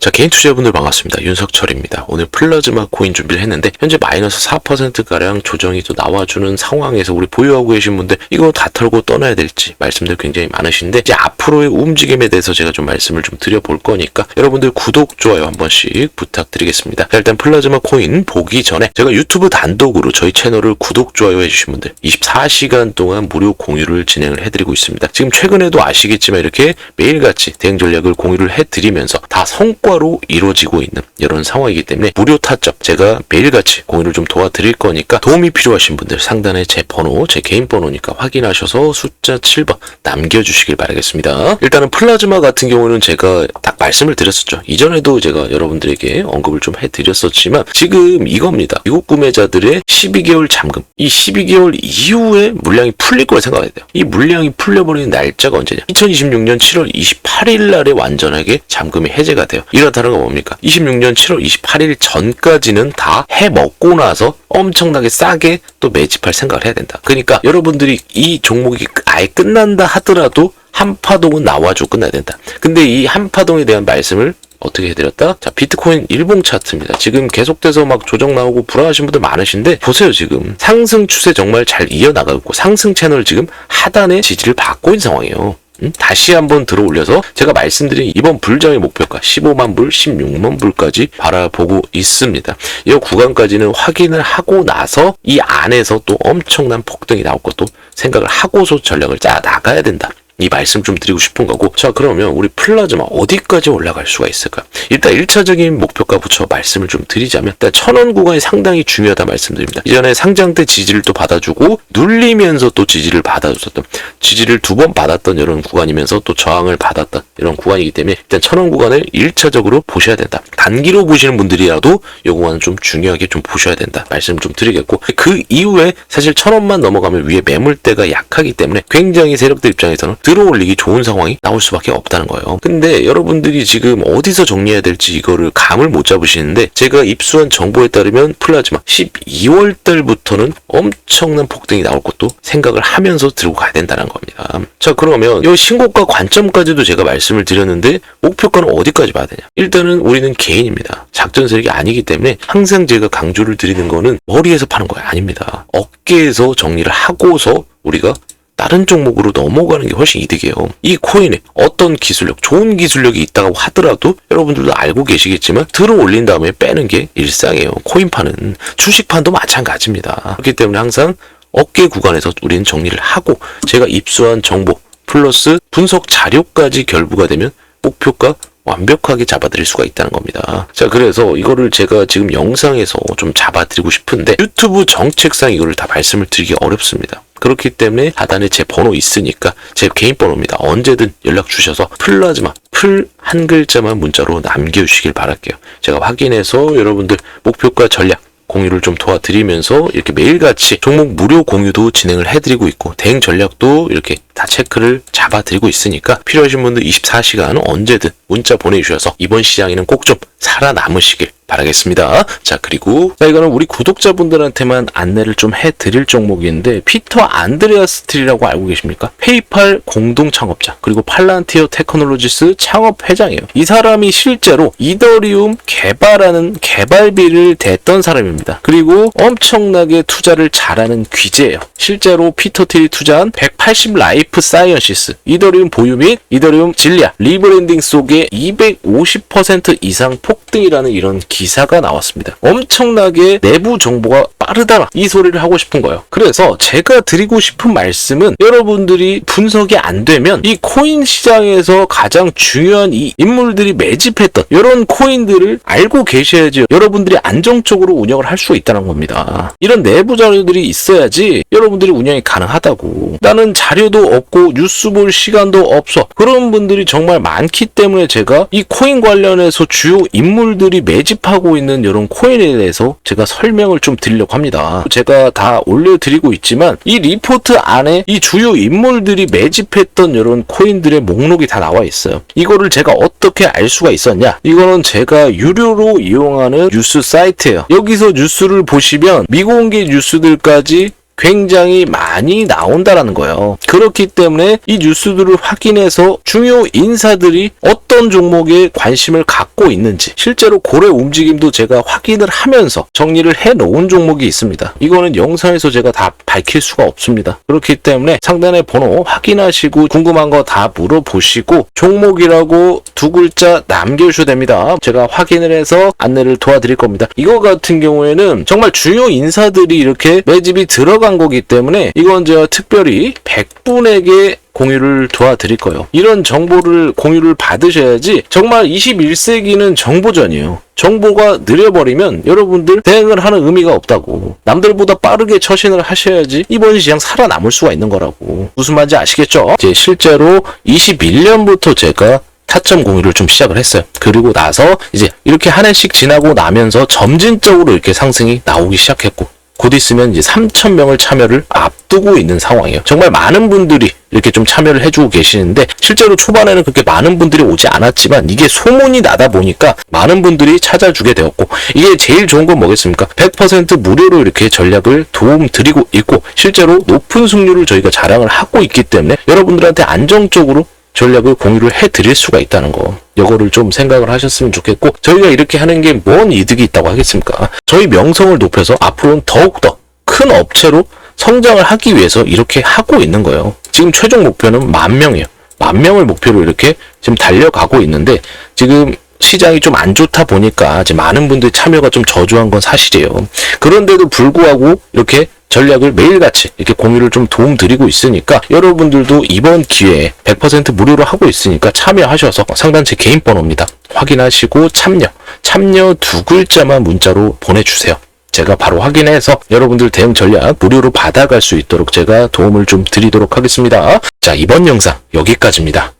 자, 개인 투자분들 반갑습니다. 윤석철입니다. 오늘 플라즈마 코인 준비를 했는데, 현재 마이너스 4%가량 조정이 또 나와주는 상황에서 우리 보유하고 계신 분들, 이거 다 털고 떠나야 될지 말씀들 굉장히 많으신데, 이제 앞으로의 움직임에 대해서 제가 좀 말씀을 좀 드려볼 거니까, 여러분들 구독, 좋아요 한 번씩 부탁드리겠습니다. 자, 일단 플라즈마 코인 보기 전에, 제가 유튜브 단독으로 저희 채널을 구독, 좋아요 해주신 분들, 24시간 동안 무료 공유를 진행을 해드리고 있습니다. 지금 최근에도 아시겠지만 이렇게 매일같이 대응 전략을 공유를 해드리면서 다 성과 로 이루어지고 있는 이런 상황이기 때문에 무료 타점 제가 매일같이 공유를 좀 도와드릴 거니까 도움이 필요하신 분들 상단에 제 번호 제 개인 번호니까 확인하셔서 숫자 7번 남겨주시길 바라겠습니다. 일단은 플라즈마 같은 경우는 제가 딱 말씀을 드렸었죠. 이전에도 제가 여러분들에게 언급을 좀 해드렸었지만 지금 이겁니다. 미국 구매자들의 12개월 잠금 이 12개월 이후에 물량이 풀릴 걸 생각해야 돼요. 이 물량이 풀려버리는 날짜가 언제냐? 2026년 7월 28일 날에 완전하게 잠금이 해제가 돼요. 이렇다는 건 뭡니까? 26년 7월 28일 전까지는 다 해 먹고 나서 엄청나게 싸게 또 매집할 생각을 해야 된다. 그러니까 여러분들이 이 종목이 아예 끝난다 하더라도 한 파동은 나와주고 끝나야 된다. 근데 이 한 파동에 대한 말씀을 어떻게 해드렸다? 자, 비트코인 일봉 차트입니다. 지금 계속돼서 막 조정 나오고 불안하신 분들 많으신데, 보세요, 지금. 상승 추세 정말 잘 이어나가고 상승 채널 지금 하단에 지지를 받고 있는 상황이에요. 음? 다시 한번 들어 올려서 제가 말씀드린 이번 불장의 목표가 15만 불, 16만 불까지 바라보고 있습니다. 이 구간까지는 확인을 하고 나서 이 안에서 또 엄청난 폭등이 나올 것도 생각을 하고서 전략을 짜 나가야 된다. 이 말씀 좀 드리고 싶은 거고. 자 그러면 우리 플라즈마 어디까지 올라갈 수가 있을까 일단 1차적인 목표가부터 말씀을 좀 드리자면 일단 천원 구간이 상당히 중요하다 말씀드립니다. 이전에 상장 때 지지를 또 받아주고 눌리면서 또 지지를 받아줬었던 지지를 두 번 받았던 이런 구간이면서 또 저항을 받았던 이런 구간이기 때문에 일단 천원 구간을 1차적으로 보셔야 된다. 단기로 보시는 분들이라도 이 구간은 좀 중요하게 좀 보셔야 된다. 말씀 좀 드리겠고. 그 이후에 사실 천원만 넘어가면 위에 매물대가 약하기 때문에 굉장히 세력들 입장에서는 들어올리기 좋은 상황이 나올 수밖에 없다는 거예요. 근데 여러분들이 지금 어디서 정리해야 될지 이거를 감을 못 잡으시는데 제가 입수한 정보에 따르면 플라즈마 12월 달부터는 엄청난 폭등이 나올 것도 생각을 하면서 들고 가야 된다는 겁니다. 자 그러면 이 신고가 관점까지도 제가 말씀을 드렸는데 목표가는 어디까지 봐야 되냐? 일단은 우리는 개인입니다. 작전 세력이 아니기 때문에 항상 제가 강조를 드리는 거는 머리에서 파는 거야 아닙니다. 어깨에서 정리를 하고서 우리가 다른 종목으로 넘어가는 게 훨씬 이득이에요. 이 코인에 어떤 기술력, 좋은 기술력이 있다고 하더라도 여러분들도 알고 계시겠지만 들어 올린 다음에 빼는 게 일상이에요. 코인판은 주식판도 마찬가지입니다. 그렇기 때문에 항상 어깨 구간에서 우리는 정리를 하고 제가 입수한 정보 플러스 분석 자료까지 결부가 되면 목표가 완벽하게 잡아드릴 수가 있다는 겁니다. 자, 그래서 이거를 제가 지금 영상에서 좀 잡아드리고 싶은데 유튜브 정책상 이거를 다 말씀을 드리기 어렵습니다. 그렇기 때문에 하단에 제 번호 있으니까 제 개인 번호입니다. 언제든 연락 주셔서 플라즈마 풀 한 글자만 문자로 남겨주시길 바랄게요. 제가 확인해서 여러분들 목표가 전략 공유를 좀 도와드리면서 이렇게 매일같이 종목 무료 공유도 진행을 해드리고 있고 대응 전략도 이렇게 다 체크를 잡아드리고 있으니까 필요하신 분들 24시간 언제든 문자 보내주셔서 이번 시장에는 꼭 좀 살아남으시길 바라겠습니다. 자 그리고 자 이거는 우리 구독자분들한테만 안내를 좀 해드릴 종목인데 피터 안드레아스 트리라고 알고 계십니까? 페이팔 공동 창업자 그리고 팔란티어 테크놀로지스 창업 회장이에요. 이 사람이 실제로 이더리움 개발하는 개발비를 댔던 사람입니다. 그리고 엄청나게 투자를 잘하는 귀재예요. 실제로 피터 틸이 투자한 180 라이프 사이언시스 이더리움 보유 및 이더리움 진리아 리브랜딩 속에 250% 이상 폭등이라는 이런 기 사가 나왔습니다. 엄청나게 내부 정보가 빠르다 이 소리를 하고 싶은 거예요. 그래서 제가 드리고 싶은 말씀은 여러분들이 분석이 안 되면 이 코인 시장에서 가장 중요한 이 인물들이 매집했던 이런 코인들을 알고 계셔야지 여러분들이 안정적으로 운영을 할 수 있다는 겁니다. 이런 내부 자료들이 있어야지 여러분들이 운영이 가능하다고. 나는 자료도 없고 뉴스 볼 시간도 없어. 그런 분들이 정말 많기 때문에 제가 이 코인 관련해서 주요 인물들이 매집 하고 있는 이런 코인에 대해서 제가 설명을 좀 드리려고 합니다. 제가 다 올려드리고 있지만 이 리포트 안에 이 주요 인물들이 매집했던 이런 코인들의 목록이 다 나와 있어요. 이거를 제가 어떻게 알 수가 있었냐? 이거는 제가 유료로 이용하는 뉴스 사이트예요. 여기서 뉴스를 보시면 미공개 뉴스들까지 굉장히 많이 나온다라는 거예요. 그렇기 때문에 이 뉴스들을 확인해서 중요 인사들이 어떤 종목에 관심을 갖고 있는지 실제로 고래 움직임도 제가 확인을 하면서 정리를 해 놓은 종목이 있습니다. 이거는 영상에서 제가 다 밝힐 수가 없습니다. 그렇기 때문에 상단의 번호 확인하시고 궁금한 거 다 물어보시고 종목이라고 두 글자 남겨주셔도 됩니다. 제가 확인을 해서 안내를 도와드릴 겁니다. 이거 같은 경우에는 정말 주요 인사들이 이렇게 매집이 들어 간 거기 때문에 이건 제가 특별히 100분에게 공유를 도와드릴 거예요. 이런 정보를 공유를 받으셔야지 정말 21세기는 정보전이에요. 정보가 느려버리면 여러분들 대응을 하는 의미가 없다고. 남들보다 빠르게 처신을 하셔야지 이번 시장 살아남을 수가 있는 거라고. 무슨 말인지 아시겠죠? 이제 실제로 21년부터 제가 타점 공유를 좀 시작을 했어요. 그리고 나서 이제 이렇게 한 해씩 지나고 나면서 점진적으로 이렇게 상승이 나오기 시작했고 곧 있으면 이제 3,000명을 참여를 앞두고 있는 상황이에요. 정말 많은 분들이 이렇게 좀 참여를 해주고 계시는데 실제로 초반에는 그렇게 많은 분들이 오지 않았지만 이게 소문이 나다 보니까 많은 분들이 찾아주게 되었고 이게 제일 좋은 건 뭐겠습니까? 100% 무료로 이렇게 전략을 도움 드리고 있고 실제로 높은 승률을 저희가 자랑을 하고 있기 때문에 여러분들한테 안정적으로 전략을 공유를 해드릴 수가 있다는 거. 이거를 좀 생각을 하셨으면 좋겠고 저희가 이렇게 하는 게 뭔 이득이 있다고 하겠습니까? 저희 명성을 높여서 앞으로는 더욱더 큰 업체로 성장을 하기 위해서 이렇게 하고 있는 거예요. 지금 최종 목표는 만 명이에요. 만 명을 목표로 이렇게 지금 달려가고 있는데 지금 시장이 좀 안 좋다 보니까 이제 많은 분들이 참여가 좀 저조한 건 사실이에요. 그런데도 불구하고 이렇게 전략을 매일같이 이렇게 공유를 좀 도움 드리고 있으니까 여러분들도 이번 기회에 100% 무료로 하고 있으니까 참여하셔서 상단 제 개인 번호입니다. 확인하시고 참여, 참여 두 글자만 문자로 보내주세요. 제가 바로 확인해서 여러분들 대응 전략 무료로 받아갈 수 있도록 제가 도움을 좀 드리도록 하겠습니다. 자, 이번 영상 여기까지입니다.